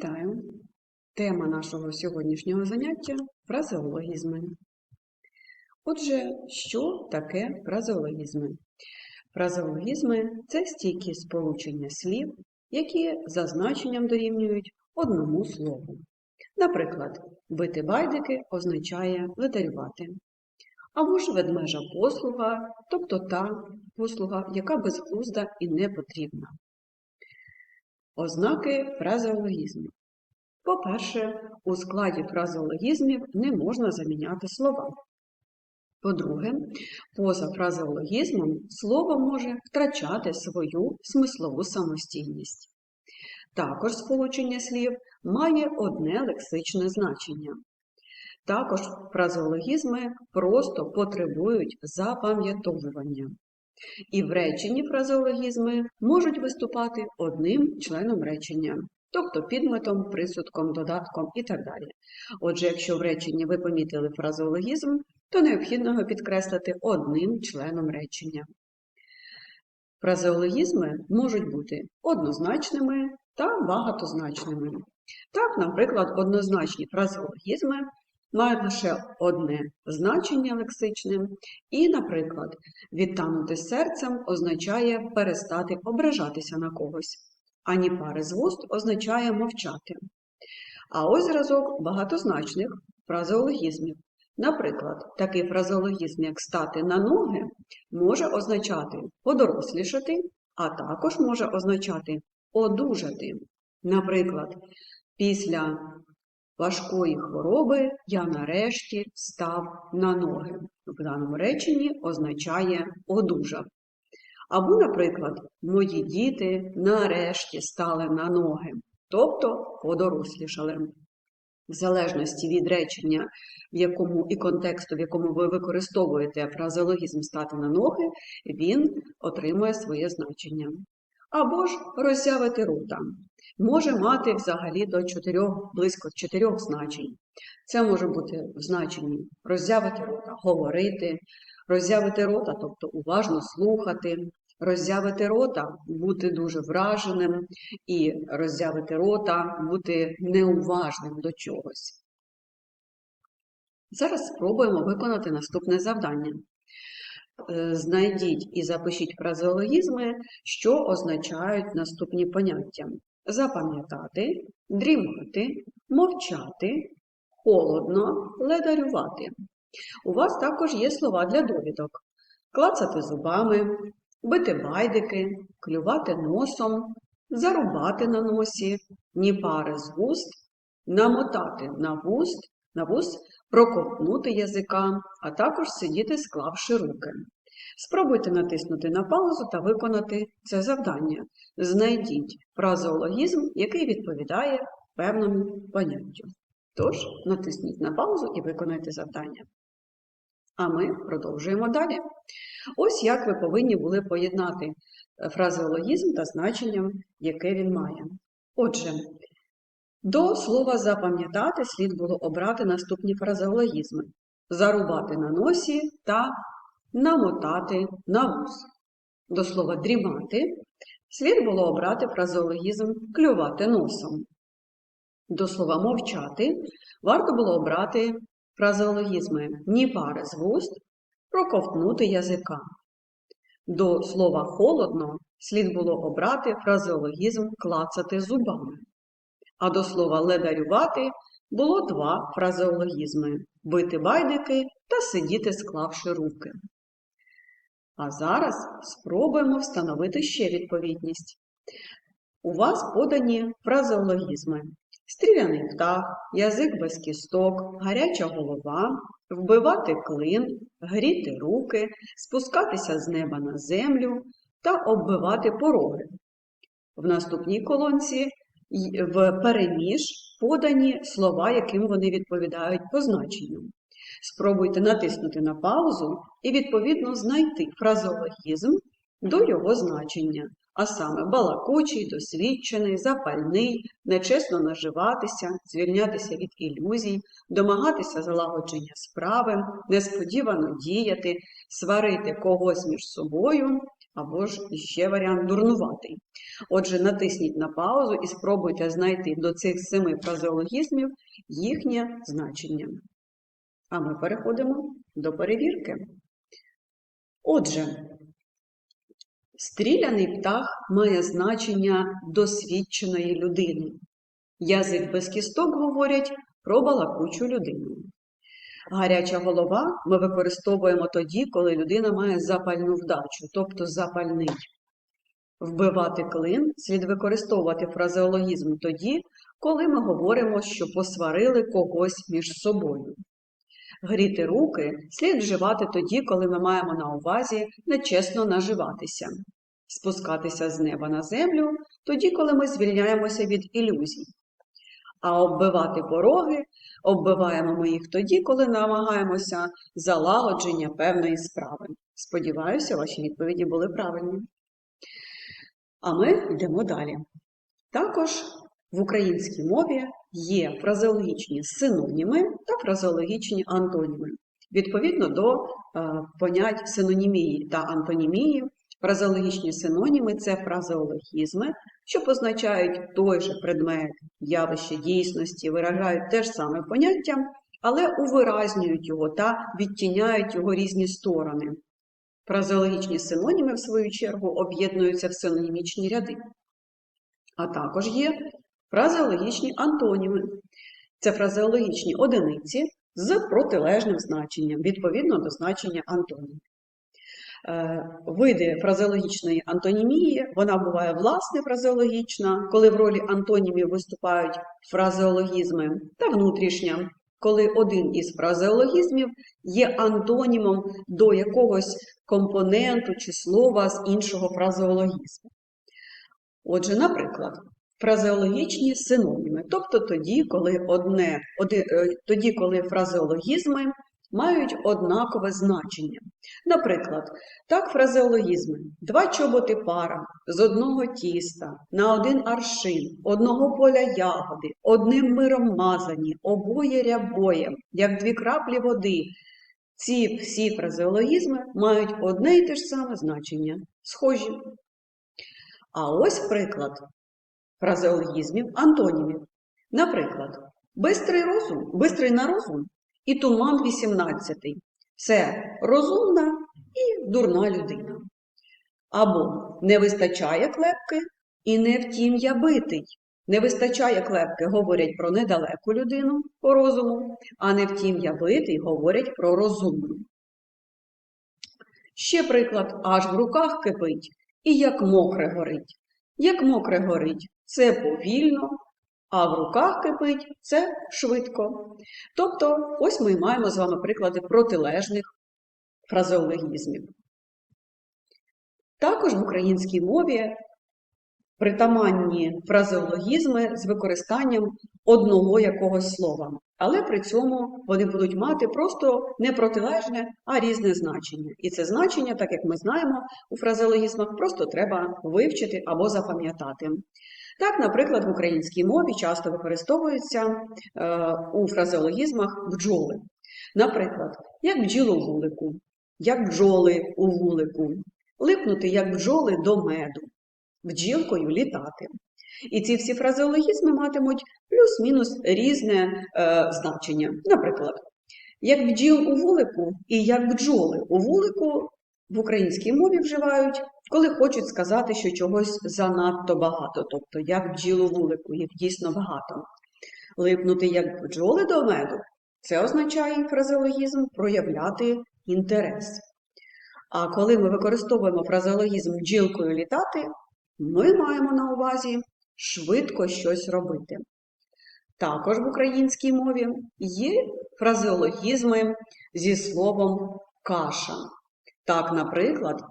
Вітаю! Тема нашого сьогоднішнього заняття фразеологізми. Отже, що таке фразеологізми? Фразеологізми це стійкі сполучення слів, які за значенням дорівнюють одному слову. Наприклад, бити байдики означає ледарювати. Або ж ведмежа послуга, тобто та послуга, яка безглузда і не потрібна. Ознаки фразеологізмів. По-перше, у складі фразеологізмів не можна заміняти слова. По-друге, поза фразеологізмом слово може втрачати свою смислову самостійність. Також сполучення слів має одне лексичне значення. Також фразеологізми просто потребують запам'ятовування. І в реченні фразеологізми можуть виступати одним членом речення, тобто підметом, присудком, додатком і так далі. Отже, якщо в реченні ви помітили фразеологізм, то необхідно його підкреслити одним членом речення. Фразеологізми можуть бути однозначними та багатозначними. Так, наприклад, однозначні фразеологізми мають лише одне значення лексичне, і, наприклад, відтанути серцем означає перестати ображатися на когось, ані пари з вуст означає мовчати. А ось зразок багатозначних фразеологізмів. Наприклад, такий фразеологізм, як стати на ноги, може означати подорослішати, а також може означати одужати. Наприклад, після важкої хвороби я нарешті став на ноги. В даному реченні означає одужав. Або, наприклад, мої діти нарешті стали на ноги, тобто подорослішали. В залежності від речення, в якому і контексту, в якому ви використовуєте фразеологізм стати на ноги, він отримує своє значення. Або ж роззявити рота може мати взагалі до чотирьох, близько чотирьох значень. Це може бути в значенні роззявити рота, говорити, роззявити рота, тобто уважно слухати, роззявити рота, бути дуже враженим, і роззявити рота, бути неуважним до чогось. Зараз спробуємо виконати наступне завдання. Е, знайдіть і запишіть фразеологізми, що означають наступні поняття запам'ятати, дрімати, мовчати, холодно, ледарювати. У вас також є слова для довідок: клацати зубами, бити байдики, клювати носом, зарубати на носі, ні пари з вуст, намотати на вуст, на вуст, проковтнути язика, а також сидіти, склавши руки. Спробуйте натиснути на паузу та виконати це завдання. Знайдіть фразеологізм, який відповідає певному поняттю. Тож, натисніть на паузу і виконайте завдання. А ми продовжуємо далі. Ось як ви повинні були поєднати фразеологізм та значенням, яке він має. Отже, до слова запам'ятати слід було обрати наступні фразеологізми: зарубати на носі та намотати на вус. До слова дрімати слід було обрати фразеологізм клювати носом. До слова мовчати варто було обрати фразеологізми ні пари з вуст, проковтнути язика. До слова холодно слід було обрати фразеологізм клацати зубами. А до слова ледарювати було два фразеологізми бити байдики та сидіти, склавши руки. А зараз спробуємо встановити ще відповідність. У вас подані фразеологізми: стріляний птах, язик без кісток, гаряча голова, вбивати клин, гріти руки, спускатися з неба на землю та оббивати пороги. В наступній колонці в переміж подані слова, яким вони відповідають по значенню. Спробуйте натиснути на паузу і, відповідно, знайти фразеологізм до його значення, а саме балакучий, досвідчений, запальний, нечесно наживатися, звільнятися від ілюзій, домагатися залагодження справи, несподівано діяти, сварити когось між собою, або ж ще варіант дурнуватий. Отже, натисніть на паузу і спробуйте знайти до цих семи фразеологізмів їхнє значення. А ми переходимо до перевірки. Отже, стріляний птах має значення досвідченої людини. Язик без кісток говорять про балакучу людину. Гаряча голова ми використовуємо тоді, коли людина має запальну вдачу, тобто запальний. Вбивати клин слід використовувати фразеологізм тоді, коли ми говоримо, що посварили когось між собою. Гріти руки слід вживати тоді, коли ми маємо на увазі нечесно наживатися, спускатися з неба на землю тоді, коли ми звільняємося від ілюзій. А оббивати пороги оббиваємо ми їх тоді, коли намагаємося залагодження певної справи. Сподіваюся, ваші відповіді були правильні. А ми йдемо далі. Також в українській мові є фразеологічні синоніми та фразеологічні антоніми. Відповідно до е, понять синонімії та антонімії, фразеологічні синоніми це фразеологізми, що позначають той же предмет, явище дійсності, виражають те ж саме поняття, але увиразнюють його та відтіняють його різні сторони. Фразеологічні синоніми, в свою чергу, об'єднуються в синонімічні ряди. А також є фразеологічні антоніми. Це фразеологічні одиниці з протилежним значенням, відповідно до значення антонімів. Е, Види фразеологічної антонімії, вона буває власне фразеологічна, коли в ролі антонімів виступають фразеологізми, та внутрішня, коли один із фразеологізмів є антонімом до якогось компоненту чи слова з іншого фразеологізму. Отже, наприклад, фразеологічні синоніми, тобто тоді, коли одне, е, тоді, коли фразеологізми мають однакове значення. Наприклад, так фразеологізми два чоботи пара з одного тіста, на один аршин, одного поля ягоди, одним миром мазані, обоє рябоєм, як дві краплі води. Ці всі фразеологізми мають одне й те ж саме значення, схожі. А ось приклад фразеологізмів антонімів. Наприклад, бистрий розум, бистрий на розум і туман 18. Це розумна і дурна людина. Або не вистачає клепки і не втім я битий. Не вистачає клепки говорять про недалеку людину по розуму, а не втім я битий говорять про розумну. Ще приклад, аж в руках кипить і як мокре горить. Як мокре горить, це повільно, а в руках кипить це швидко. Тобто, ось ми маємо з вами приклади протилежних фразеологізмів. Також в українській мові притаманні фразеологізми з використанням одного якогось слова, але при цьому вони будуть мати просто не протилежне, а різне значення. І це значення, так як ми знаємо, у фразеологізмах просто треба вивчити або запам'ятати. Так, наприклад, в українській мові часто використовуються е, у фразеологізмах бджоли. Наприклад, як бджіло в вулику, як бджоли у вулику, липнути як бджоли до меду, бджілкою літати. І ці всі фразеологізми матимуть плюс-мінус різне е, значення. Наприклад, як бджіл у вулику і як бджоли у вулику в українській мові вживають, коли хочуть сказати, що чогось занадто багато, тобто як бджіл у вулику, їх дійсно багато. Липнути як бджоли до меду це означає фразеологізм проявляти інтерес. А коли ми використовуємо фразеологізм бджілкою літати, ми маємо на увазі швидко щось робити. Також в українській мові є фразеологізми зі словом каша. Так, наприклад,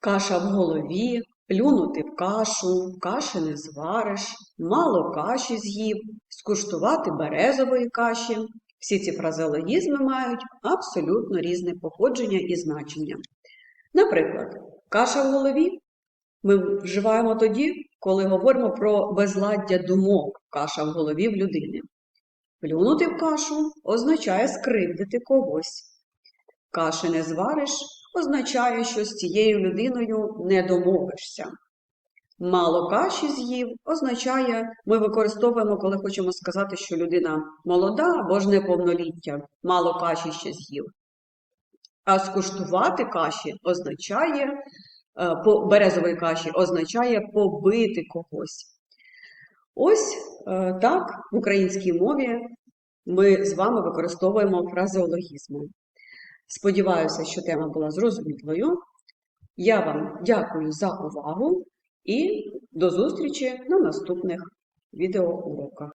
каша в голові, плюнути в кашу, каші не звариш, мало каші з'їв, скуштувати березової каші. Всі ці фразеологізми мають абсолютно різне походження і значення. Наприклад, каша в голові ми вживаємо тоді, коли говоримо про безладдя думок, каша в голові в людини. Плюнути в кашу означає скривдити когось. Каші не звариш означає, що з цією людиною не домовишся. Мало каші з'їв означає, ми використовуємо, коли хочемо сказати, що людина молода або ж неповноліття, мало каші ще з'їв. А скуштувати каші означає, е, березової каші означає побити когось. Ось е, так в українській мові ми з вами використовуємо фразеологізми. Сподіваюся, що тема була зрозумілою. Я вам дякую за увагу і до зустрічі на наступних відеоуроках.